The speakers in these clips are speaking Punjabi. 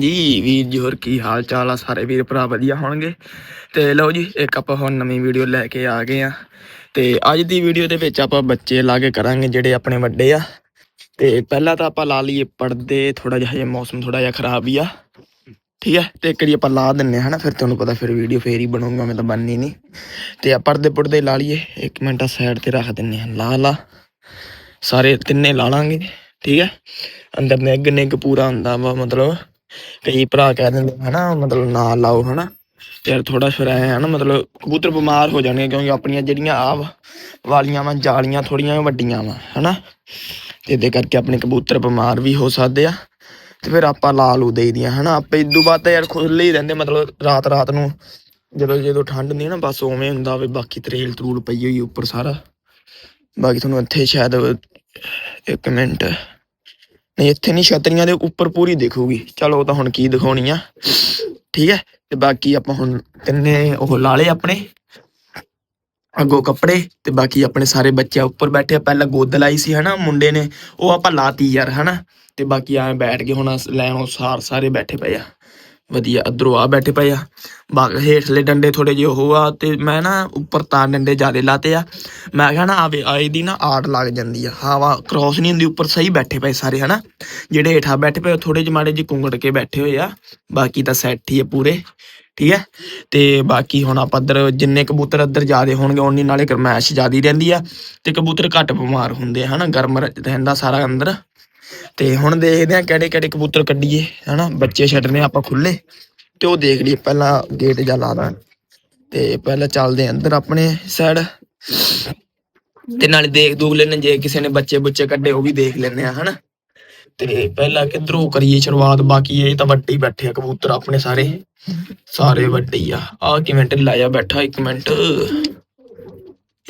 ਜੀ, ਵੀਰ ਜੀ, ਹੋਰ ਕੀ ਹਾਲ ਚਾਲ ਆ? ਸਾਰੇ ਵੀਰ ਭਰਾ ਵਧੀਆ ਹੋਣਗੇ? ਤੇ ਲਓ ਜੀ, ਇੱਕ ਆਪਾਂ ਹੁਣ ਨਵੀਂ ਵੀਡੀਓ ਲੈ ਕੇ ਆ ਗਏ ਆ। ਤੇ ਅੱਜ ਦੀ ਵੀਡੀਓ ਦੇ ਵਿੱਚ ਆਪਾਂ ਬੱਚੇ ਲਾ ਕੇ ਕਰਾਂਗੇ ਜਿਹੜੇ ਆਪਣੇ ਵੱਡੇ ਆ। ਤੇ ਪਹਿਲਾਂ ਤਾਂ ਆਪਾਂ ਲਾ ਲਈਏ ਪਰਦੇ ਥੋੜਾ ਜਿਹਾ ਹਜੇ ਮੌਸਮ ਥੋੜਾ ਜਿਹਾ ਖਰਾਬ ਹੀ ਆ। ਠੀਕ ਹੈ ਤੇ ਇੱਕ ਵਾਰੀ ਆਪਾਂ ਲਾ ਦਿੰਨੇ ਆ, ਹਨਾ? ਫਿਰ ਤੁਹਾਨੂੰ ਪਤਾ ਫਿਰ ਵੀਡੀਓ ਫੇਰ ਹੀ ਬਣੂਗਾ ਮੈਂ ਤਾਂ ਬਣਨੀ ਨਹੀਂ। ਤੇ ਆ ਪਰਦੇ ਪੁਰਦੇ ਲਾ ਲਈਏ। ਇੱਕ ਮਿੰਟ ਸਾਈਡ ਤੇ ਰੱਖ ਦਿੰਨੇ ਆ। ਲਾ ਲਾ। ਸਾਰੇ ਤਿੰਨੇ ਲਾ ਲਾਂਗੇ। ਠੀਕ ਹੈ ਅੰਦਰ ਨਿੱਗ ਨਿੱਗ ਪੂਰਾ ਹੁੰਦਾ ਵਾ, ਮਤਲਬ। ਕਈ ਭਰਾ ਕਹਿ ਦਿੰਦੇ ਹਨਾ, ਮਤਲਬ ਨਾ ਲਾਓ, ਹਨਾ। ਯਾਰ ਥੋੜਾ ਫਿਰ ਐ ਹਨਾ ਮਤਲਬ ਕਬੂਤਰ ਬਿਮਾਰ ਹੋ ਜਾਣਗੇ ਕਿਉਂਕਿ ਆਪਣੀਆਂ ਜਿਹੜੀਆਂ ਆਹ ਵਾਲੀਆਂ ਵਾ, ਜਾਲੀਆਂ ਥੋੜੀਆਂ ਵੱਡੀਆਂ ਵਾ, ਹਨਾ। ਤੇ ਇਹਦੇ ਕਰਕੇ ਆਪਣੇ ਕਬੂਤਰ ਬਿਮਾਰ ਵੀ ਹੋ ਸਕਦੇ ਆ। ਤੇ ਫਿਰ ਆਪਾਂ ਲਾ ਲੂ ਦੇਈਦੀਆਂ ਹਨਾ। ਆਪੇ ਇਦੋਂ ਬਾਅਦ ਤਾਂ ਯਾਰ ਖੁੱਲੇ ਹੀ ਰਹਿੰਦੇ, ਮਤਲਬ ਰਾਤ ਰਾਤ ਨੂੰ। ਜਦੋਂ ਜਦੋਂ ਠੰਡ ਹੁੰਦੀ ਹੈ ਨਾ, ਬਸ ਉਵੇਂ ਹੁੰਦਾ ਵੇ ਬਾਕੀ ਤਰੇਲ ਤਰੂਲ ਪਈ ਹੋਈ ਉੱਪਰ ਸਾਰਾ। ਬਾਕੀ ਤੁਹਾਨੂੰ ਇੱਥੇ ਸ਼ਾਇਦ ਇੱਕ ਮਿੰਟ। ਇੱਥੇ ਨਹੀਂ, ਛਤਰੀਆਂ ਦੇ ਉੱਪਰ ਪੂਰੀ ਦਿਖੂਗੀ। ਚਲੋ ਉਹ ਤਾਂ ਹੁਣ ਕੀ ਦਿਖਾਉਣੀ ਆ। ਠੀਕ ਹੈ, ਤੇ ਬਾਕੀ ਆਪਾਂ ਹੁਣ ਤਿੰਨੇ ਉਹ ਲਾਲੇ ਆਪਣੇ। ਅੱਗੋਂ ਕੱਪੜੇ, ਤੇ ਬਾਕੀ ਆਪਣੇ ਸਾਰੇ ਬੱਚੇ ਉੱਪਰ ਬੈਠੇ ਪਹਿਲਾਂ ਗੋਦ ਲਾਈ ਸੀ, ਹਨਾ, ਮੁੰਡੇ ਨੇ। ਉਹ ਆਪਾਂ ਲਾਤੀ ਯਾਰ, ਹਨਾ। ਤੇ ਬਾਕੀ ਐਂ ਬੈਠ ਕੇ ਹੁਣ ਲੈਣੋਂ ਸਾਰ ਸਾਰੇ ਬੈਠੇ ਪਏ ਆ। ਵਧੀਆ ਅਧਰੋਂ ਆ ਬੈਠੇ ਪਏ ਆ। ਬਾਕੀ ਹੇਠਲੇ ਡੰਡੇ ਥੋੜੇ ਜਿਹੇ ਉਹ ਆ ਤੇ ਮੈਂ ਨਾ ਉੱਪਰ ਤਾਂ ਡੰਡੇ ਜ਼ਿਆਦੇ ਲਾਤੇ ਆ। ਮੈਂ ਕਿਹਾ ਨਾ ਆਵੇ, ਆਏ ਦੀ ਨਾ ਆੜ ਲੱਗ ਜਾਂਦੀ ਆ। ਹਵਾ ਕ੍ਰੋਸ ਨਹੀਂ ਹੁੰਦੀ, ਉੱਪਰ ਸਹੀ ਬੈਠੇ ਪਏ ਸਾਰੇ, ਹਨਾ? ਜਿਹੜੇ ਹੇਠਾਂ ਬੈਠੇ ਪਏ ਥੋੜੇ ਜਿਹੇ ਮਾੜੇ ਜਿਹੇ ਕੁੰਗੜ ਕੇ ਬੈਠੇ ਹੋਏ ਆ। ਬਾਕੀ ਤਾਂ ਸੈੱਟ ਹੀ ਆ ਪੂਰੇ, ਠੀਕ ਹੈ ਤੇ ਬਾਕੀ ਹੁਣ ਆਪਾਂ ਇੱਧਰ ਜਿੰਨੇ ਕਬੂਤਰ ਇੱਧਰ ਜ਼ਿਆਦੇ ਹੋਣਗੇ ਉਨੀ ਨਾਲੇ ਗਰਮੈਸ਼ ਜ਼ਿਆਦੀ ਰਹਿੰਦੀ ਆ। ਤੇ ਕਬੂਤਰ ਘੱਟ ਬਿਮਾਰ ਹੁੰਦੇ ਆ, ਹਨਾ? ਗਰਮ ਰਹਿੰਦਾ ਸਾਰਾ ਅੰਦਰ। ਤੇ ਹੁਣ ਦੇਖਦੇ ਆ ਕਿਹੜੇ ਕਿਹੜੇ ਕਬੂਤਰ ਕੱਢੀਏ, ਹਨਾ? ਬੱਚੇ ਛੱਡਨੇ ਆਪਾਂ ਖੁੱਲੇ ਤੇ ਉਹ ਦੇਖ ਲਈਏ, ਪਹਿਲਾਂ ਗੇਟ ਜਾ ਲਾ ਦਾਂ ਤੇ ਪਹਿਲਾਂ ਚੱਲਦੇ ਅੰਦਰ ਆਪਣੇ ਸਾਈਡ ਤੇ ਨਾਲੇ ਦੇਖ ਦੂਖ ਲੈਣੇ ਜੇ ਕਿਸੇ ਨੇ ਬੱਚੇ ਬੁੱਚੇ ਕੱਢੇ, ਉਹ ਵੀ ਦੇਖ ਲੈਣੇ ਆ ਹਨਾ? ਤੇ ਪਹਿਲਾਂ ਕਿੱਧਰੋਂ ਕਰੀਏ ਸ਼ੁਰੂਆਤ? ਬਾਕੀ ਇਹ ਤਾਂ ਵੱਡੇ ਹੀ ਬੈਠੇ ਆ ਕਬੂਤਰ ਆਪਣੇ ਸਾਰੇ। ਸਾਰੇ ਵੱਡੇ ਆ। ਆ ਕਿਵੇਂ ਢਿੱਲਾ ਜਾ ਬੈਠਾ, ਇੱਕ ਮਿੰਟ।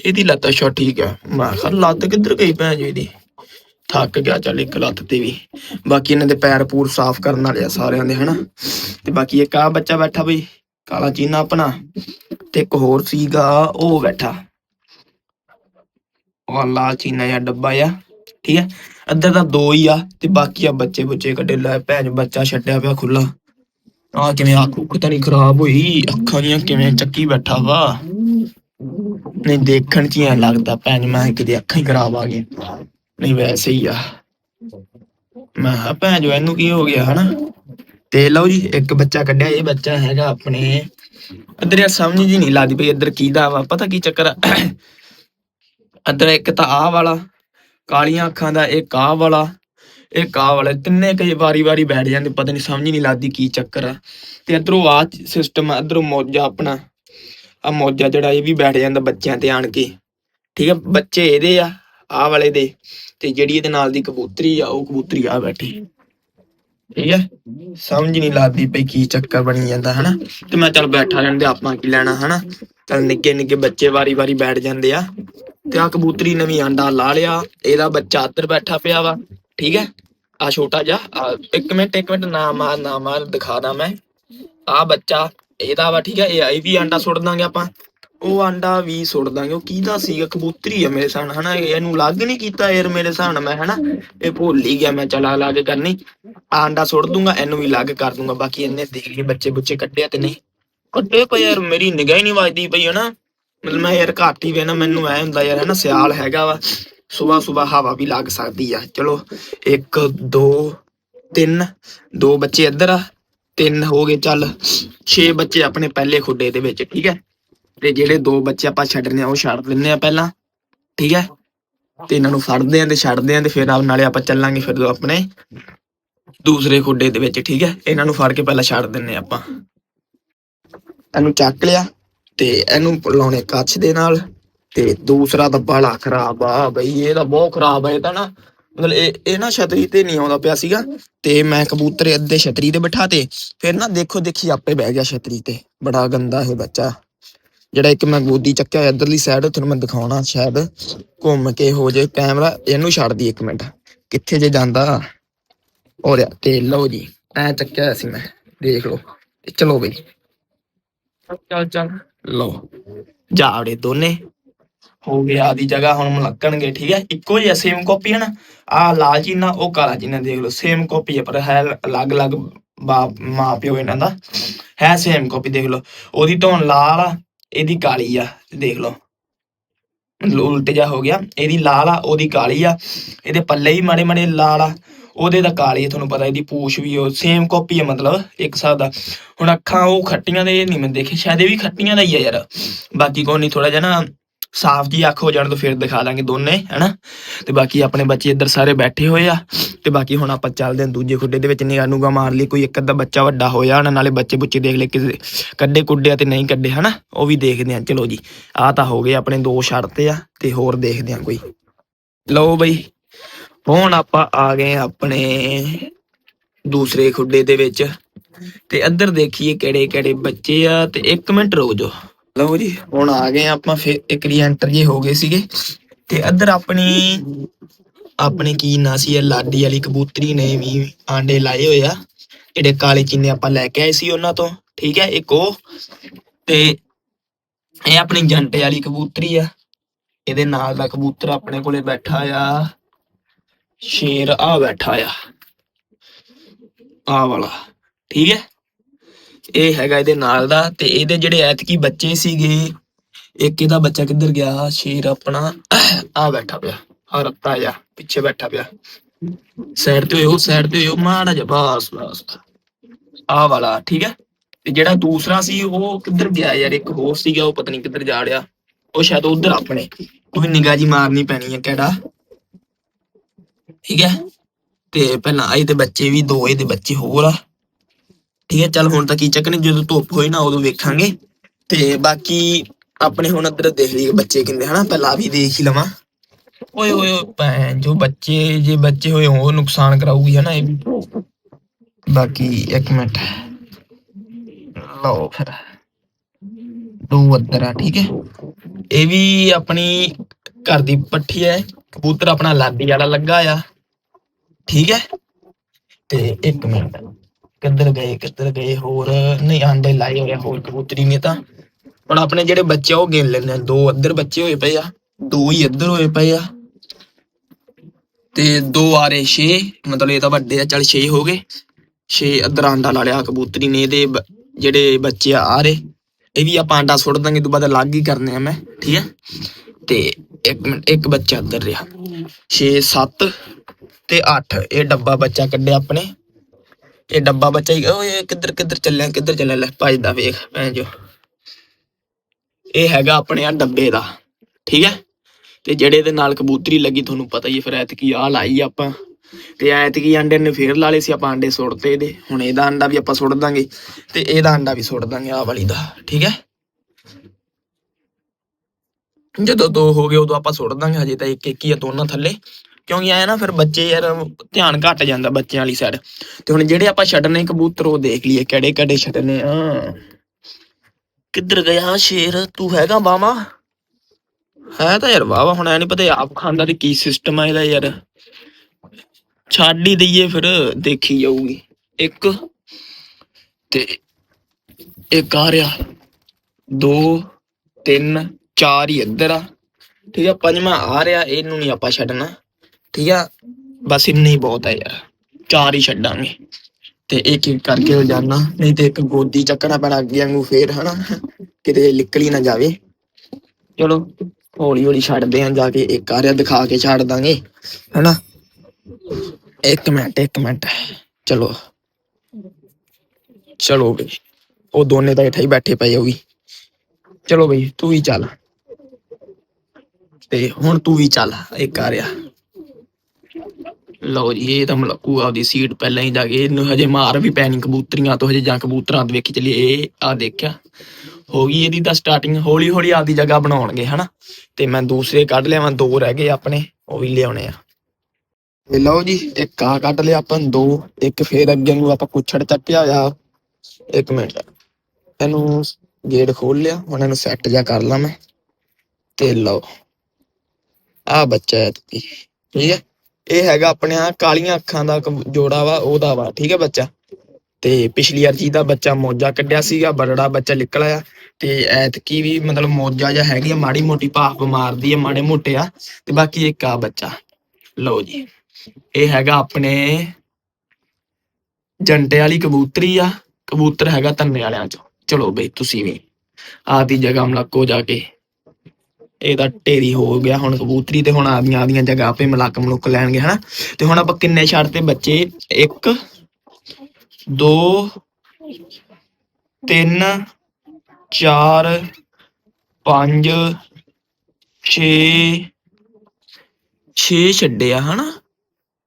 ਇਹਦੀ ਲੱਤ ਅੱਛਾ ਠੀਕ ਆ। ਮੈਂ ਕਿਹਾ ਲੱਤ ਕਿੱਧਰ ਗਈ ਭੈਣ ਜੀ ਦੀ ਥੱਕ ਗਿਆ, ਚੱਲ ਇੱਕ ਲੱਤ ਤੇ ਵੀ। ਬਾਕੀ ਇਹਨਾਂ ਦੇ ਪੈਰ ਪੂਰ ਸਾਫ਼ ਕਰਨ ਵਾਲੇ ਆ ਸਾਰਿਆਂ ਦੇ, ਹਨਾ? ਤੇ ਬਾਕੀ ਇੱਕ ਆ ਬੱਚਾ ਬੈਠਾ ਬਈ, ਕਾਲਾ ਚੀਨਾ ਆਪਣਾ, ਤੇ ਇੱਕ ਹੋਰ ਸੀਗਾ, ਉਹ ਬੈਠਾ। ਉਹ ਲਾਲ ਚੀਨਾ ਜਾਂ ਡੱਬਾ ਆ ਠੀਕ ਹੈ? ਅੱਧਰ ਤਾਂ ਦੋ ਹੀ ਆ, ਤੇ ਬਾਕੀ ਆ ਬੱਚੇ ਬੁੱਚੇ ਕੱਢੇ ਲੈ, ਭੈਣ ਬੱਚਾ ਛੱਡਿਆ ਪਿਆ ਖੁੱਲਾ ਆ ਕਿਵੇਂ ਅੱਖ ਉੱਖ ਤਾਂ ਨਹੀਂ ਖਰਾਬ ਹੋਈ, ਅੱਖਾਂ ਦੀਆਂ ਕਿਵੇਂ ਚੱਕੀ ਬੈਠਾ ਵਾ। ਨਹੀਂ ਦੇਖਣ ਚ ਹੀ ਐਂ ਲੱਗਦਾ, ਭੈਣ ਮੈਂ ਕਿਤੇ ਅੱਖਾਂ ਹੀ ਖਰਾਬ ਆ ਗਈਆਂ। ਨਹੀਂ ਵੈਸੇ ਹੀ ਆ। ਮੈਂ ਕਿਹਾ, ਭੈਣ ਜੋ, ਇਹਨੂੰ ਕੀ ਹੋ ਗਿਆ, ਹਨਾ? ਤੇ ਲਓ ਜੀ, ਇੱਕ ਬੱਚਾ ਕੱਢਿਆ, ਇਹ ਬੱਚਾ ਹੈਗਾ ਆਪਣੇ। ਇੱਧਰ ਯਾਰ ਸਮਝ ਜੀ ਨਹੀਂ ਲੱਗਦੀ ਪਈ, ਇੱਧਰ ਦਾ ਵਾ, ਪਤਾ ਕੀ ਚੱਕਰ ਆ? ਇੱਧਰ ਇੱਕ ਤਾਂ ਆਹ ਵਾਲਾ, ਕਾਲੀਆਂ ਅੱਖਾਂ ਦਾ, ਇੱਕ ਆਹ ਵਾਲਾ, ਇੱਕ ਆਹ ਵਾਲਾ, ਤਿੰਨੇ ਕਈ ਵਾਰੀ ਵਾਰੀ ਬੈਠ ਜਾਂਦੇ, ਪਤਾ ਨਹੀਂ ਸਮਝ ਹੀ ਨਹੀਂ ਲੱਗਦੀ ਕੀ ਚੱਕਰ ਆ। ਤੇ ਇੱਧਰੋਂ ਆ ਸਿਸਟਮ ਆ, ਇੱਧਰੋਂ ਮੋਜਾ ਆਪਣਾ ਆ ਮੋਜਾ ਜਿਹੜਾ ਇਹ ਵੀ ਬੈਠ ਜਾਂਦਾ ਬੱਚਿਆਂ ਤੇ ਆਣ ਕੇ। ਠੀਕ ਆ, ਬੱਚੇ ਇਹਦੇ ਆ ਆਹ ਵਾਲੇ ਦੇ, ਤੇ ਜਿਹੜੀ ਇਹਦੇ ਨਾਲ ਦੀ ਕਬੂਤਰੀ ਆ, ਉਹ ਕਬੂਤਰੀ ਆ ਬੈਠੀ। ਠੀਕ ਹੈ? ਸਮਝ ਨਹੀਂ ਲੱਗਦੀ ਪਈ ਕੀ ਚੱਕਰ ਬਣੀ ਜਾਂਦਾ, ਹਨਾ? ਤੇ ਮੈਂ ਚੱਲ ਬੈਠਾ ਰਹਿਣ ਦੇ ਆਪਾਂ ਕੀ ਲੈਣਾ, ਹਨਾ? ਚੱਲ ਨਿੱਕੇ ਨਿੱਕੇ ਬੱਚੇ ਵਾਰੀ ਵਾਰੀ ਬੈਠ ਜਾਂਦੇ ਆ। ਤੇ ਆ ਕਬੂਤਰੀ ਨਵੀਂ ਆਂਡਾ ਲਾ ਲਿਆ, ਇਹਦਾ ਬੱਚਾ ਅੰਦਰ ਬੈਠਾ ਪਿਆ ਵਾ, ਠੀਕ ਹੈ? ਆ ਛੋਟਾ ਜਿਹਾ ਇੱਕ ਮਿੰਟ ਇੱਕ ਮਿੰਟ, ਨਾ ਮਾਰ ਨਾ ਮਾਰ, ਦਿਖਾ ਦਾਂ ਮੈਂ। ਆ ਬੱਚਾ ਇਹਦਾ ਵਾ, ਠੀਕ ਹੈ? ਇਹ ਆਈ ਵੀ ਆਂਡਾ ਸੁੱਟ ਦਾਂਗੇ ਆਪਾਂ। ਉਹ ਆਂਡਾ ਵੀ ਸੁੱਟ ਦਾਂਗੇ ਉਹ ਕਿਹਦਾ ਸੀਗਾ? ਕਬੂਤਰੀ ਆ ਮੇਰੇ ਸਾਹਣ ਹਨਾ? ਇਹਨੂੰ ਲੱਗ ਨਹੀਂ ਕੀਤਾ ਯਾਰ ਮੇਰੇ ਸਾਹਣ ਮੈਂ, ਹਨਾ? ਇਹ ਭੁੱਲ ਹੀ ਗਿਆ ਮੈਂ, ਚਲਾ ਲਾ ਕੇ ਕਰਨੀ। ਆਂਡਾ ਸੁੱਟ ਦੂੰਗਾ, ਇਹਨੂੰ ਵੀ ਲੱਗ ਕਰ ਦੂੰਗਾ। ਬਾਕੀ ਇਹਨੇ ਦੇਖ ਲਈ, ਬੱਚੇ ਬੁੱਚੇ ਕੱਢਿਆ ਤੇ ਨਹੀਂ। ਕੱਢੇ ਪਏ ਯਾਰ ਮੇਰੀ ਨਿਗਾਹ ਹੀ ਨਹੀਂ ਵੱਜਦੀ ਪਈ, ਹਨਾ? ਮਤਲਬ ਮੈਂ ਯਾਰ ਘਾਟ ਹੀ ਵੇਨਾ ਮੈਨੂੰ ਐ ਹੁੰਦਾ ਯਾਰ, ਹਨਾ? ਸਿਆਲ ਹੈਗਾ ਵਾ। ਸਵੇਰ ਸਵੇਰ ਹਵਾ ਵੀ ਲੱਗ ਸਕਦੀ ਆ। ਚਲੋ 1 2 3 ਦੋ ਬੱਚੇ ਇੱਧਰ ਆ। ਤਿੰਨ ਹੋ ਗਏ, ਚੱਲ। 6 ਬੱਚੇ ਆਪਣੇ ਪਹਿਲੇ ਖੁੱਡੇ ਦੇ ਵਿੱਚ, ਠੀਕ ਹੈ? ਤੇ ਜਿਹੜੇ ਦੋ ਬੱਚੇ ਆਪਾਂ ਛੱਡਨੇ ਆ, ਉਹ ਛੱਡ ਦਿੰਨੇ ਆ ਪਹਿਲਾਂ, ਠੀਕ ਹੈ? ਤੇ ਇਹਨਾਂ ਨੂੰ ਫੜਦੇ ਆ ਤੇ ਛੱਡਦੇ ਆ ਤੇ ਫਿਰ ਆਪ ਨਾਲੇ ਆਪਾਂ ਚੱਲਾਂਗੇ ਫਿਰ ਆਪਣੇ ਦੂਸਰੇ ਖੁੱਡੇ ਦੇ ਵਿੱਚ, ਠੀਕ ਹੈ? ਇਹਨਾਂ ਨੂੰ ਫੜ ਕੇ ਪਹਿਲਾਂ ਛੱਡ ਦਿੰਨੇ ਆ ਆਪਾਂ। ਇਹਨੂੰ ਚੱਕ ਲਿਆ ਤੇ ਇਹਨੂੰ ਲਾਉਣੇ ਕੱਚ ਦੇ ਨਾਲ ਤੇ ਦੂਸਰਾ ਤਾਂ ਬੜਾ ਖਰਾਬ ਆ ਬਈ, ਇਹ ਤਾਂ ਬਹੁਤ ਖਰਾਬ ਆ, ਇਹ ਤਾਂ ਨਾ ਮਤਲਬ ਇਹ ਇਹ ਨਾ ਛਤਰੀ ਤੇ ਨਹੀਂ ਆਉਂਦਾ ਪਿਆ ਸੀਗਾ ਤੇ ਮੈਂ ਕਬੂਤਰ ਅੱਧੇ ਛਤਰੀ ਤੇ ਬਿਠਾ ਤੇ, ਫਿਰ ਨਾ ਦੇਖੋ ਦੇਖੀ ਆਪੇ ਬਹਿ ਗਿਆ ਛਤਰੀ ਤੇ, ਬੜਾ ਗੰਦਾ ਇਹ ਬੱਚਾ। ਜਿਹੜਾ ਇੱਕ ਮੈਂ ਗੋਦੀ ਚੱਕਿਆ ਇੱਧਰਲੀ ਸਾਈਡ ਤੁਹਾਨੂੰ ਮੈਂ ਦਿਖਾਉਣਾ ਸ਼ਾਇਦ। ਘੁੰਮ ਕੇ ਹੋ ਜੇ ਕੈਮਰਾ ਇਹਨੂੰ ਛੱਡ ਦੀ ਇੱਕ ਮਿੰਟ। ਕਿੱਥੇ ਜੇ ਜਾਂਦਾ। ਹੋ ਰਿਹਾ ਤੇ ਲਓ ਜੀ ਐ ਚੱਕਿਆ ਸੀ ਮੈਂ। ਦੇਖ ਲਓ ਚਲੋ ਬਈ। ਚੱਲ ਚੱਲ। ਲਓ ਜਾਵੜੇ ਦੋਨੇ। ਹੋ ਗਿਆ ਆਦੀ ਜਗ੍ਹਾ ਹੁਣ ਮਲਕਣਗੇ ਠੀਕ ਹੈ? ਇੱਕੋ ਜਿਹਾ ਸੇਮ ਕਾਪੀ ਹੈ ਨਾ? ਆ ਲਾਲ ਚੀਨਾ ਉਹ ਕਾਲਾ ਚੀਨਾ ਦੇਖ ਲਓ ਸੇਮ ਕਾਪੀ ਹੈ ਪਰ ਹੈ ਅਲੱਗ-ਅਲੱਗ ਬਾਪ ਮਾਂ ਪਿਓ ਇਹਨਾਂ ਦਾ। ਹੈ ਸੇਮ ਕਾਪੀ ਦੇਖ ਲਓ। ਉਹਦੀ ਧੌਣ ਲਾਲ ਆ। ਇਹਦੀ ਕਾਲੀ ਆ, ਦੇਖ ਲਓ। ਉਲਟ ਜਾ ਹੋ ਗਿਆ। ਇਹਦੀ ਲਾਲ ਆ, ਉਹਦੀ ਕਾਲੀ ਆ। ਇਹਦੇ ਪੱਲੇ ਵੀ ਮਾੜੇ ਮਾੜੇ ਲਾਲ ਆ। ਉਹਦੇ ਦਾ ਕਾਲੀ ਆ, ਤੁਹਾਨੂੰ ਪਤਾ, ਇਹਦੀ ਪੂਛ ਵੀ ਉਹ ਸੇਮ ਕਾਪੀ ਆ, ਮਤਲਬ, ਇੱਕ ਹਿਸਾਬ ਦਾ। ਹੁਣ ਅੱਖਾਂ ਉਹ ਖੱਟੀਆਂ ਦੇ ਨਹੀਂ ਮੈਂ ਦੇਖੇ, ਸ਼ਾਇਦ ਇਹ ਵੀ ਖੱਟੀਆਂ ਦਾ ਹੀ ਆ ਯਾਰ। ਬਾਕੀ ਕੋਈ ਨਹੀਂ ਥੋੜਾ ਜਿਹਾ ਨਾ ਸਾਫ਼ ਜੀ ਅੱਖ ਹੋ ਜਾਣ ਤੋਂ ਫਿਰ ਦਿਖਾ ਦਾਂਗੇ ਦੋਨੇ, ਹਨਾ? ਤੇ ਬਾਕੀ ਆਪਣੇ ਬੱਚੇ ਇੱਧਰ ਸਾਰੇ ਬੈਠੇ ਹੋਏ ਆ। ਤੇ ਬਾਕੀ ਹੁਣ ਆਪਾਂ ਚੱਲਦੇ ਹਾਂ ਦੂਜੇ ਖੁੱਡੇ ਦੇ ਵਿੱਚ ਨਿਗਾਹ ਨੂਗਾ ਮਾਰ ਲਈ, ਕੋਈ ਇੱਕ ਅੱਧਾ ਬੱਚਾ ਵੱਡਾ ਹੋਇਆ ਹਨਾ ਨਾਲੇ ਬੱਚੇ ਬੁੱਚੇ ਦੇਖ ਲੈ ਕਿਸੇ ਕੱਢੇ ਕੁੱਡਿਆ ਤੇ ਨਹੀਂ ਕੱਢੇ, ਹਨਾ? ਉਹ ਵੀ ਦੇਖਦੇ ਆ ਚਲੋ ਜੀ। ਆਹ ਤਾਂ ਹੋ ਗਏ ਆਪਣੇ ਦੋ ਸ਼ਰਤੇ ਆ, ਤੇ ਹੋਰ ਦੇਖਦੇ ਆ ਕੋਈ। ਲਓ ਬਈ, ਹੁਣ ਆਪਾਂ ਆ ਗਏ ਆਪਣੇ ਦੂਸਰੇ ਖੁੱਡੇ ਦੇ ਵਿੱਚ। ਤੇ ਇੱਧਰ ਦੇਖੀਏ ਕਿਹੜੇ ਕਿਹੜੇ ਬੱਚੇ ਆ, ਤੇ 1 ਮਿੰਟ ਰੁਕ ਜਾਓ। ਲਓ ਜੀ, ਹੁਣ ਆ ਗਏ ਆਪਾਂ, ਫਿਰ ਇੱਕ ਰੀ ਐਂਟਰ ਜੇ ਹੋ ਗਏ ਸੀਗੇ। ਤੇ ਇੱਧਰ ਆਪਣੀ ਆਪਣੇ ਕੀ ਨਾਂ ਸੀ, ਇਹ ਲਾਡੀ ਵਾਲੀ ਕਬੂਤਰੀ ਨੇ ਵੀ ਆਂਡੇ ਲਾਏ ਹੋਏ ਆ। ਜਿਹੜੇ ਕਾਲੇ ਚੀਨੇ ਆਪਾਂ ਲੈ ਕੇ ਆਏ ਸੀ ਉਹਨਾਂ ਤੋਂ, ਠੀਕ ਹੈ, ਇੱਕ ਉਹ। ਤੇ ਇਹ ਆਪਣੀ ਜੰਟੇ ਵਾਲੀ ਕਬੂਤਰੀ ਆ। ਇਹਦੇ ਨਾਲ ਦਾ ਕਬੂਤਰ ਆਪਣੇ ਕੋਲੇ ਬੈਠਾ ਆ। ਸ਼ੇਰ ਆ ਬੈਠਾ ਆ। ਆ ਵਾਲਾ, ਠੀਕ ਹੈ। ਇਹ ਹੈਗਾ ਇਹਦੇ ਨਾਲ ਦਾ ਤੇ ਇਹਦੇ ਜਿਹੜੇ ਐਤਕੀ ਬੱਚੇ ਸੀਗੇ, ਇੱਕ ਇਹਦਾ ਬੱਚਾ ਕਿੱਧਰ ਗਿਆ? ਸ਼ੇਰ ਆਪਣਾ ਆ ਬੈਠਾ ਪਿਆ। ਆ ਰੱਤਾ ਜਾ ਪਿੱਛੇ ਬੈਠਾ ਪਿਆ। ਸਾਈਡ ਤੇ ਹੋਇਓ ਸਾਈਡ ਤੇ ਹੋਇਓ ਮਾੜਾ ਜਿਹਾ, ਬਸ ਬਸ। ਆ ਵਾਲਾ, ਠੀਕ ਹੈ ਤੇ ਜਿਹੜਾ ਦੂਸਰਾ ਸੀ, ਉਹ ਕਿੱਧਰ ਗਿਆ ਯਾਰ? ਇੱਕ ਹੋਰ ਸੀਗਾ, ਉਹ ਪਤਾ ਨਹੀਂ ਕਿੱਧਰ ਜਾ ਰਿਹਾ। ਉਹ ਸ਼ਾਇਦ ਉਧਰ ਆਪਣੇ। ਕੋਈ ਨਿਗਾਹ ਜੀ ਮਾਰਨੀ ਪੈਣੀ ਹੈ ਕਿਹੜਾ? ਠੀਕ ਹੈ ਤੇ ਪਹਿਲਾਂ ਆਏ ਤੇ ਬੱਚੇ ਵੀ, ਦੋ ਇਹਦੇ ਬੱਚੇ ਹੋਰ ਆ। ਠੀਕ ਹੈ ਚੱਲ ਹੁਣ ਤਾਂ ਕੀ ਚੱਕਰ ਜਦੋਂ ਧੁੱਪ ਹੋਈ ਨਾ, ਉਦੋਂ ਵੇਖਾਂਗੇ। ਤੇ ਬਾਕੀ ਆਪਣੇ ਹੁਣ ਅੰਦਰ ਦੇਖ ਲਈਏ ਬੱਚੇ ਕਿੰਨੇ, ਹਨਾ? ਪਹਿਲਾਂ ਵੀ ਦੇਖ ਹੀ ਲਵਾਂ। ਓਏ ਓਏ ਓਏ, ਭੈਣ ਜੋ ਬੱਚੇ ਜੇ ਬੱਚੇ ਹੋਏ ਹੋਣ, ਉਹ ਨੁਕਸਾਨ ਕਰਾਊਗੀ ਹਨਾ ਇਹ? ਵੀ ਬਾਕੀ ਇੱਕ ਮਿੰਟ। ਲਓ ਫਿਰ। ਦੋ ਅੱਧਰ ਆ ਠੀਕ ਹੈ? ਇਹ ਵੀ ਆਪਣੀ ਘਰ ਦੀ ਪੱਠੀ ਹੈ। ਕਬੂਤਰ ਆਪਣਾ ਲਾਡੀ ਵਾਲਾ ਲੱਗਾ ਆ। ਠੀਕ ਹੈ? ਤੇ ਇੱਕ ਮਿੰਟ। ਕਿੱਧਰ ਗਏ ਕਿੱਧਰ ਗਏ? ਹੋਰ ਨਹੀਂ ਆਂਡੇ ਲਾਏ ਹੋਏ ਹੋਰ ਕਬੂਤਰੀ ਨੇ ਤਾਂ। ਹੁਣ ਆਪਣੇ ਜਿਹੜੇ ਬੱਚੇ ਉਹ ਗਿਣ ਲੈਣੇ ਆ। ਦੋ ਅੱਧਰ ਬੱਚੇ ਹੋਏ ਪਏ ਆ। ਦੋ ਹੀ ਇੱਧਰ ਹੋਏ ਪਏ ਆ। ਤੇ ਦੋ ਆਰੇ 6 ਮਤਲਬ ਇਹ ਤਾਂ ਵੱਡੇ ਆ, ਚੱਲ 6 ਹੋ ਗਏ। 6 ਅੱਧਰ ਆਂਡਾ ਲਾ ਲਿਆ, ਕਬੂਤਰੀ ਨੇ ਇਹਦੇ ਜਿਹੜੇ ਬੱਚੇ ਆ ਆਰੇ ਇਹ ਵੀ ਆਪਾਂ ਆਂਡਾ ਸੁੱਟ ਦਾਂਗੇ ਤੋਂ ਬਾਅਦ ਅਲੱਗ ਹੀ ਕਰਨੇ ਆ ਮੈਂ, ਠੀਕ ਹੈ ਤੇ ਇੱਕ ਮਿੰਟ, ਇੱਕ ਬੱਚਾ ਅੰਦਰ ਰਿਹਾ। 6 7 ਤੇ 8 ਇਹ ਡੱਬਾ ਬੱਚਾ ਕੱਢਿਆ ਆਪਣੇ। ਇਹ ਡੱਬਾ ਬੱਚਾ ਹੀ, ਓਏ, ਕਿੱਧਰ ਕਿੱਧਰ ਚੱਲਿਆ ਕਿੱਧਰ ਚੱਲਿਆ, ਲੈ ਭੱਜਦਾ ਵੇਖ, ਭੈਣ ਜੋ ਇਹ ਹੈਗਾ ਆਪਣੇ ਆ ਡੱਬੇ ਦਾ, ਠੀਕ ਹੈ ਤੇ ਜਿਹੜੇ ਦੇ ਨਾਲ ਕਬੂਤਰੀ ਲੱਗੀ, ਤੁਹਾਨੂੰ ਪਤਾ ਹੀ ਹੈ, ਫਿਰ ਐਤਕੀ ਆ ਲਾਈ ਆਪਾਂ। ਤੇ ਐਤਕੀ ਅੰਡੇ ਨੇ ਫੇਰ ਲਾ ਲਏ ਸੀ, ਆਪਾਂ ਅੰਡੇ ਸੁੱਟਤੇ ਇਹਦੇ। ਹੁਣ ਇਹਦਾ ਅੰਡਾ ਵੀ ਆਪਾਂ ਸੁੱਟ ਦਾਂਗੇ, ਤੇ ਇਹਦਾ ਅੰਡਾ ਵੀ ਸੁੱਟ ਦਾਂਗੇ, ਆਹ ਵਾਲੀ ਦਾ, ਠੀਕ ਹੈ? ਜਦੋਂ ਦੋ ਹੋ ਗਏ, ਉਦੋਂ ਆਪਾਂ ਸੁੱਟ ਦਾਂਗੇ, ਹਜੇ ਤਾਂ ਇੱਕ ਇੱਕ ਹੀ ਆ ਦੋਨਾਂ ਥੱਲੇ। ਕਿਉਂਕਿ ਐ ਨਾ, ਫਿਰ ਬੱਚੇ ਯਾਰ, ਧਿਆਨ ਘੱਟ ਜਾਂਦਾ ਬੱਚਿਆਂ ਵਾਲੀ ਸਾਈਡ ਤੇ ਹੁਣ ਜਿਹੜੇ ਆਪਾਂ ਛੱਡਨੇ ਕਬੂਤਰ, ਉਹ ਦੇਖ ਲਈਏ ਕਿਹੜੇ ਕਿਹੜੇ ਛੱਡਨੇ ਆ। ਕਿੱਧਰ ਗਿਆ ਸ਼ੇਰ? ਤੂੰ ਹੈਗਾ ਬਾਵਾ ਹੈ ਤਾਂ ਯਾਰ ਵਾਵਾ ਹੁਣ ਐ ਨਹੀਂ ਪਤਾ ਆਪ ਖਾਂਦਾ ਤੇ ਕੀ ਸਿਸਟਮ ਆ ਇਹਦਾ ਯਾਰ। ਛੱਡ ਹੀ ਦਈਏ ਫਿਰ, ਦੇਖੀ ਜਾਊਗੀ। ਇੱਕ ਤੇ ਇੱਕ ਆ ਰਿਹਾ। ਦੋ, ਤਿੰਨ, ਚਾਰ ਹੀ ਇੱਧਰ ਆ। ਠੀਕ ਆ, ਪੰਜਵਾਂ ਆ ਰਿਹਾ, ਇਹਨੂੰ ਨਹੀਂ ਆਪਾਂ ਛੱਡਣਾ। ਠੀਕ ਆ, ਬਸ ਇੰਨੀ ਬਹੁਤ ਹੈ ਯਾਰ। ਚਾਰ ਹੀ ਛੱਡਾਂਗੇ। ਤੇ ਇੱਕ ਇੱਕ ਕਰਕੇ ਹੋ ਜਾਣਾ। ਨਹੀਂ ਤੇ ਇੱਕ ਗੋਦੀ ਚੱਕਣਾ ਪੈਣਾ ਅੱਗੇ ਵਾਂਗੂ ਫੇਰ, ਹਨਾ। ਕਿਤੇ ਨਿਕਲੀ ਨਾ ਜਾਵੇ। ਚਲੋ। ਹੌਲੀ ਹੌਲੀ ਛੱਡਦੇ ਆਂ ਜਾ ਕੇ, ਇੱਕ ਆ ਦਿਖਾ ਕੇ ਛੱਡ ਦਾਂਗੇ, ਹਨਾ? ਇੱਕ ਮਿੰਟ ਇੱਕ ਮਿੰਟ। ਚਲੋ। ਚਲੋ ਬਈ, ਉਹ ਦੋਨੇ ਤਾਂ ਇੱਥੇ ਹੀ ਬੈਠੇ ਪਏ ਉਹ ਵੀ। ਚਲੋ ਬਈ, ਤੂੰ ਵੀ ਚੱਲ। ਤੇ ਹੁਣ ਤੂੰ ਵੀ ਚੱਲ, ਇੱਕ ਆ ਰਿਹਾ। ਲਓ ਜੀ, ਇਹ ਤਾਂ ਮਲਕੂ ਆਪਦੀ ਸੀਟ ਪਹਿਲਾਂ ਹੀ ਜਾ ਕੇ ਇਹਨੂੰ ਹਜੇ ਮਾਰ ਵੀ ਪੈਣੀ ਕਬੂਤਰੀਆਂ ਤੋਂ, ਹਜੇ ਜਾਂ ਕਬੂਤਰਾਂ ਤੋਂ ਵੇਖੀ ਚੱਲੀ ਇਹ ਆ ਦੇਖਿਆ। ਹੋ ਗਈ ਇਹਦੀ ਤਾਂ ਸਟਾਰਟਿੰਗ ਹੌਲੀ ਹੌਲੀ ਆਪਦੀ ਜਗ੍ਹਾ ਬਣਾਉਣਗੇ, ਹਨਾ? ਤੇ ਮੈਂ ਦੂਸਰੇ ਕੱਢ ਲਿਆਵਾਂ ਦੋ ਰਹਿ ਗਏ ਆਪਣੇ, ਉਹ ਵੀ ਲਿਆਉਣੇ ਆ। ਤੇ ਲਓ ਜੀ, ਇੱਕ ਆ ਕੱਢ ਲਿਆ ਆਪਾਂ, ਦੋ, ਇੱਕ ਫੇਰ ਅੱਗੇ ਨੂੰ ਆਪਾਂ ਕੁੱਛੜ ਚੱਕਿਆ ਹੋਇਆ। ਇੱਕ ਮਿੰਟ। ਇਹਨੂੰ ਗੇਟ ਖੋਲ ਲਿਆ, ਹੁਣ ਇਹਨੂੰ ਸੈੱਟ ਜਾ ਕਰ ਲਾਂ ਮੈਂ। ਤੇ ਲਓ ਆ ਬੱਚਾ ਹੈ ਠੀਕ ਹੈ? ਇਹ ਹੈਗਾ ਆਪਣੇ ਆ ਕਾਲੀਆਂ ਅੱਖਾਂ ਦਾ ਜੋੜਾ ਵਾ, ਉਹਦਾ ਵਾ। ਠੀਕ ਹੈ ਬੱਚਾ? ਤੇ ਪਿਛਲੀ ਵਾਰ ਜੀ ਦਾ ਬੱਚਾ ਮੋਜਾ ਕੱਢਿਆ ਸੀਗਾ ਬਰੜਾ ਬੱਚਾ ਨਿਕਲ ਆਇਆ ਤੇ ਐਤਕੀ ਵੀ ਮਤਲਬ ਮੋਜਾ ਜਾਂ ਹੈਗੀ ਆ ਮਾੜੀ ਮੋਟੀ ਭਾਫ ਮਾਰਦੀ ਆ ਮਾੜੇ ਮੋਟੇ ਆ ਤੇ ਬਾਕੀ ਇੱਕ ਆ ਬੱਚਾ। ਲਓ ਜੀ, ਇਹ ਹੈਗਾ ਆਪਣੇ ਜੰਟੇ ਵਾਲੀ ਕਬੂਤਰੀ ਆ, ਕਬੂਤਰ ਹੈਗਾ ਧੰਨੇ ਵਾਲਿਆਂ ਚ। ਚਲੋ ਬਈ, ਤੁਸੀਂ ਵੀ ਆਦੀ ਜਗ੍ਹਾ ਮਲਕੋ ਜਾ ਕੇ। ਇਹਦਾ ਢੇਰੀ ਹੋ ਗਿਆ ਹੁਣ ਕਬੂਤਰੀ ਤੇ ਹੁਣ ਆਦੀਆਂ ਆਦੀਆਂ ਜਗ੍ਹਾ ਆਪੇ ਮਲਕ ਮਲੁਕ ਲੈਣਗੇ, ਹਨਾ? ਤੇ ਹੁਣ ਆਪਾਂ ਕਿੰਨੇ ਛੱਡ ਤੇ ਬੱਚੇ? 1 2 3 4 5 6 6 ਛੱਡੇ ਆ, ਹਨਾ?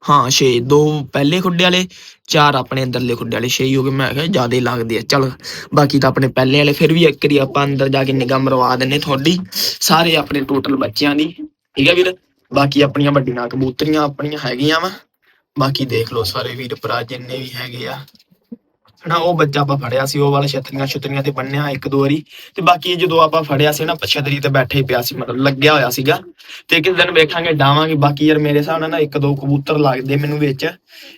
ਹਾਂ, ਛੇ, ਦੋ ਪਹਿਲੇ ਖੁੱਡੇ ਵਾਲੇ, ਚਾਰ ਆਪਣੇ ਅੰਦਰਲੇ ਖੁੱਡੇ ਵਾਲੇ 6 ਹੋ ਗਏ। ਮੈਂ ਕਿਹਾ ਜ਼ਿਆਦਾ ਲੱਗਦੇ ਆ। ਚਲ, ਬਾਕੀ ਤਾਂ ਆਪਣੇ ਪਹਿਲੇ ਵਾਲੇ, ਫਿਰ ਵੀ ਇੱਕ ਵਾਰੀ ਆਪਾਂ ਅੰਦਰ ਜਾ ਕੇ ਨਿਗਾਹ ਮਰਵਾ ਦਿੰਨੇ ਤੁਹਾਡੀ। ਸਾਰੇ ਆਪਣੇ ਟੋਟਲ ਬੱਚਿਆਂ ਦੀ। ਠੀਕ ਹੈ ਵੀਰ? ਬਾਕੀ ਆਪਣੀਆਂ ਵੱਡੀਆਂ ਕਬੂਤਰੀਆਂ ਆਪਣੀਆਂ ਹੈਗੀਆਂ ਵਾ। ਬਾਕੀ ਦੇਖ ਲਓ ਸਾਰੇ ਵੀਰ ਭਰਾ, ਜਿੰਨੇ ਵੀ ਹੈਗੇ ਆ। ਹਨਾ, ਉਹ ਬੱਚਾ ਆਪਾਂ ਫੜਿਆ ਸੀ, ਉਹ ਵਾਲਾ ਛਤਰੀਆਂ ਛਤਰੀਆਂ ਤੇ ਬੰਨਿਆ ਇੱਕ ਦੋ ਵਾਰੀ। ਤੇ ਬਾਕੀ ਜਦੋਂ ਆਪਾਂ ਫੜਿਆ ਸੀ ਨਾ ਛਤਰੀ ਤੇ ਬੈਠੇ ਪਿਆ ਸੀ, ਮਤਲਬ ਲੱਗਿਆ ਹੋਇਆ ਸੀਗਾ। ਤੇ ਕਿਸ ਦਿਨ ਵੇਖਾਂਗੇ, ਡਾਵਾਂਗੇ। ਬਾਕੀ ਯਾਰ ਮੇਰੇ ਹਿਸਾਬ ਨਾਲ ਨਾ ਇੱਕ ਦੋ ਕਬੂਤਰ ਲੱਗਦੇ ਮੈਨੂੰ ਵਿੱਚ।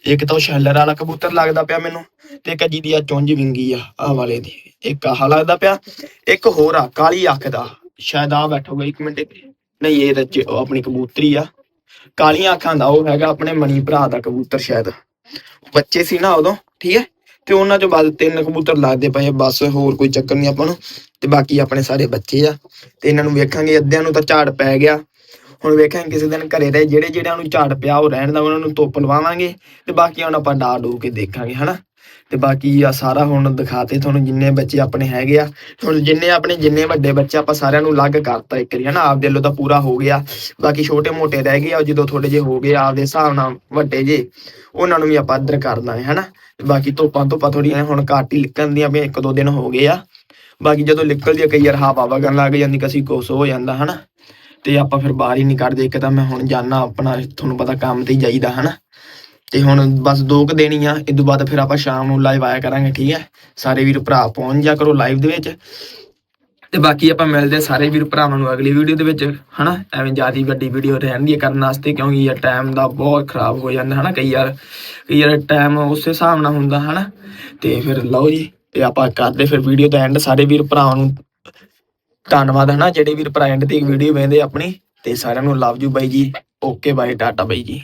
ਇੱਕ ਤਾਂ ਉਹ ਸ਼ੈਲਰ ਵਾਲਾ ਕਬੂਤਰ ਲੱਗਦਾ ਪਿਆ ਮੈਨੂੰ, ਤੇ ਇੱਕ ਜਿਹਦੀ ਆ ਚੁੰਝ ਵਿੰਗੀ ਆ, ਆਹ ਵਾਲੇ ਦੀ। ਇੱਕ ਆਹ ਲੱਗਦਾ ਪਿਆ, ਇੱਕ ਹੋਰ ਆ, ਕਾਲੀ ਅੱਖ ਦਾ। ਸ਼ਾਇਦ ਆ ਬੈਠੋਗਾ ਇੱਕ ਮਿੰਟ। ਨਹੀਂ, ਇਹ ਤਾਂ ਆਪਣੀ ਕਬੂਤਰੀ ਆ। ਕਾਲੀਆਂ ਅੱਖਾਂ ਦਾ ਉਹ ਹੈਗਾ ਆਪਣੇ ਮਣੀ ਭਰਾ ਦਾ ਕਬੂਤਰ ਸ਼ਾਇਦ। ਬੱਚੇ ਸੀ ਨਾ ਉਦੋਂ, ਠੀਕ ਹੈ? ਤੇ ਉਹਨਾਂ ਚੋਂ ਬਾਅਦ ਤਿੰਨ ਕਬੂਤਰ ਲੱਗਦੇ ਪਏ ਬਸ ਹੋਰ ਕੋਈ ਚੱਕਰ ਨਹੀਂ ਆਪਾਂ ਨੂੰ। ਤੇ ਬਾਕੀ ਆਪਣੇ ਸਾਰੇ ਬੱਚੇ ਆ। ਤੇ ਇਹਨਾਂ ਨੂੰ ਵੇਖਾਂਗੇ, ਅੱਧਿਆਂ ਨੂੰ ਤਾਂ ਝਾੜ ਪੈ ਗਿਆ। ਹੁਣ ਵੇਖਾਂਗੇ ਕਿਸੇ ਦਿਨ ਘਰੇ ਰਹੇ ਜਿਹੜੇ ਜਿਹੜਿਆਂ ਨੂੰ ਝਾੜ ਪਿਆ ਉਹ ਰਹਿਣ ਦਾ, ਉਹਨਾਂ ਨੂੰ ਧੁੱਪ ਲਵਾਵਾਂਗੇ। ਤੇ ਬਾਕੀ ਹੁਣ ਆਪਾਂ ਡਾ ਡੂ ਕੇ ਦੇਖਾਂਗੇ, ਹਨਾ? ਤੇ ਬਾਕੀ ਆ ਸਾਰਾ ਹੁਣ ਦਿਖਾਤੇ ਤੁਹਾਨੂੰ ਜਿੰਨੇ ਬੱਚੇ ਆਪਣੇ ਹੈਗੇ ਆ। ਹੁਣ ਜਿੰਨੇ ਆਪਣੇ ਜਿੰਨੇ ਵੱਡੇ ਬੱਚੇ ਆਪਾਂ ਸਾਰਿਆਂ ਨੂੰ ਅਲੱਗ ਕਰਤਾ ਇੱਕ ਵਾਰੀ, ਹਨਾ? ਆਪ ਲੋ ਤਾਂ ਪੂਰਾ ਹੋ ਗਿਆ। ਬਾਕੀ ਛੋਟੇ ਮੋਟੇ ਰਹਿ ਗਏ ਆ ਜਦੋਂ ਥੋੜੇ ਜੇ ਹੋ ਗਏ ਆਪਦੇ ਹਿਸਾਬ ਨਾਲ ਵੱਡੇ ਜੇ, ਉਹਨਾਂ ਨੂੰ ਵੀ ਆਪਾਂ ਅੱਧਰ ਕਰ ਦਾਂਗੇ ਹਨਾ? ਬਾਕੀ ਧੁੱਪਾਂ ਧੁੱਪਾਂ ਥੋੜੀਆਂ ਹੁਣ ਘੱਟ ਹੀ ਨਿਕਲਦੀਆਂ ਵੀ ਇੱਕ ਦੋ ਦਿਨ ਹੋ ਗਏ ਆ। ਬਾਕੀ ਜਦੋਂ ਨਿਕਲਦੀ ਆ, ਕਈ ਵਾਰ ਹਵਾ ਵਗਣ ਲੱਗ ਜਾਂਦੀ, ਕਸੀ ਕੁਛ ਹੋ ਜਾਂਦਾ, ਹਨਾ? ਤੇ ਆਪਾਂ ਫਿਰ ਬਾਹਰ ਹੀ ਨਹੀਂ ਕੱਢਦੇ, ਇੱਕ ਤਾਂ ਮੈਂ ਹੁਣ ਜਾਣਾ ਆਪਣਾ, ਤੁਹਾਨੂੰ ਪਤਾ ਕੰਮ ਤੇ ਜਾਈਦਾ, ਹਨਾ? ਤੇ ਹੁਣ ਬਸ ਦੋ ਕੁ ਦਿਨ ਹੀ ਆ ਇਸ ਤੋਂ ਬਾਅਦ ਫਿਰ ਆਪਾਂ ਸ਼ਾਮ ਨੂੰ ਲਾਈਵ ਆਇਆ ਕਰਾਂਗੇ, ਠੀਕ ਹੈ? ਸਾਰੇ ਵੀਰ ਭਰਾ ਪਹੁੰਚ ਜਾ ਕਰੋ ਲਾਈਵ ਦੇ ਵਿੱਚ ਤੇ ਬਾਕੀ ਆਪਾਂ ਮਿਲਦੇ ਹਾਂ ਸਾਰੇ ਵੀਰ ਭਰਾਵਾਂ ਨੂੰ ਅਗਲੀ ਵੀਡੀਓ ਦੇ ਵਿੱਚ, ਹਨਾ? ਐਵੇਂ ਜਿਆਦੀ ਵੱਡੀ ਵੀਡੀਓ ਰਹਿਣ ਦੀ ਕਰਨ ਵਾਸਤੇ ਕਿਉਂਕਿ ਯਾਰ ਟਾਈਮ ਦਾ ਬਹੁਤ ਖਰਾਬ ਹੋ ਜਾਂਦਾ, ਹਨਾ? ਕਈ ਵਾਰ ਕਈ ਵਾਰ ਟਾਈਮ ਉਸੇ ਹਿਸਾਬ ਨਾਲ ਹੁੰਦਾ, ਹਨਾ? ਤੇ ਫਿਰ ਲਓ ਜੀ, ਤੇ ਆਪਾਂ ਕਰਦੇ ਫਿਰ ਵੀਡੀਓ ਦਾ ਐਂਡ ਸਾਰੇ ਵੀਰ ਭਰਾਵਾਂ ਨੂੰ ਧੰਨਵਾਦ, ਹਨਾ? ਜਿਹੜੇ ਵੀਰ ਭਰਾ ਐਂਡ ਤੇ ਵੀਡੀਓ ਵੇਖਦੇ ਆਪਣੀ, ਤੇ ਸਾਰਿਆਂ ਨੂੰ ਲਵ ਯੂ ਬਾਈ ਜੀ ਓਕੇ ਬਾਈ ਟਾਟਾ ਬਾਈ ਜੀ।